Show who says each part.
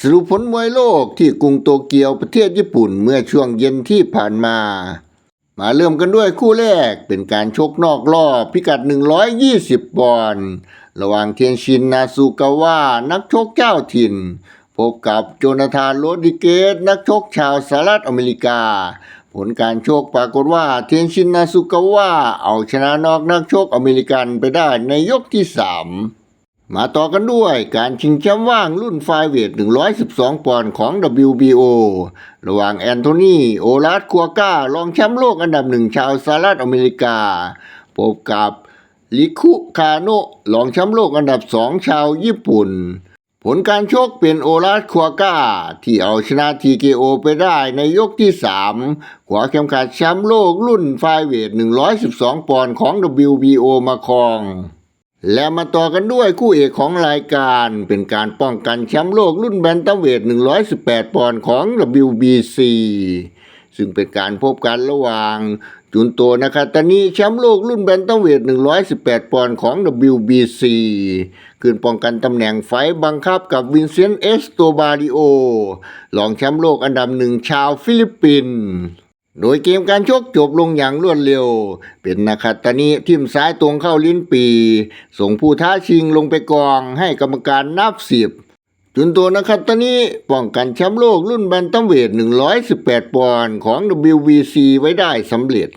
Speaker 1: สรุปผลมวยโลกที่กรุงโตเกียวประเทศญี่ปุ่นเมื่อช่วงเย็นที่ผ่านมา มาเริ่มกันด้วยคู่แรกเป็นการชกนอกรอบพิกัด 120 ปอนด์ระหว่างเทียนชินนาซูกาวะนักชกเจ้าถิ่น พบกับโจนาธานโรดิเกสนักชกชาวสหรัฐอเมริกา ผลการชกปรากฏว่าเทียนชินนาซูกาวะเอาชนะนอกนักชกอเมริกันไปได้ในยกที่ 3 มาต่อกันด้วยการชิงแชมป์ว่างรุ่นไฟเวท 112 ปอนด์ของ WBO ระหว่างแอนโทนีโอลาสคัวก้ารองแชมป์โลกอันดับหนึ่งชาวสหรัฐอเมริกา พบกับลิคุคาโนะรองแชมป์โลกอันดับสองชาวญี่ปุ่น ผลการชกเป็นโอลาสคัวก้า ที่เอาชนะ TKO ไปได้ในยกที่ 3 ขวาเข็มขัดแชมป์โลกรุ่นไฟเวท 112 ปอนด์ของ WBO มาครอง และมาต่อกันด้วยคู่เอกของรายการเป็นการป้องกันแชมป์โลกรุ่นแบนตัมเวท 118 ปอนด์ของ WBC ซึ่งเป็นการพบกันระหว่าง จุนโตนาคาตานิแชมป์โลกรุ่นแบนตัมเวท 118 ปอนด์ของ WBC ขึ้นป้องกันตำแหน่งไฟบังคับกับวินเซนต์เอสโตบาริโอรองแชมป์โลกอันดับหนึ่งชาวฟิลิปปินส์ โดยเกมการชกจบลงอย่างรวดเร็ว เป็นนาคาตานิทิมซ้ายตรงเข้าลิ้นปี ส่งผู้ท้าชิงลงไปกองให้กรรมการนับสิบจุนโตนาคาตานิป้องกันแชมป์โลกรุ่นแบนตัมเวท 118 ปอนด์ของ WBC ไว้ได้สำเร็จ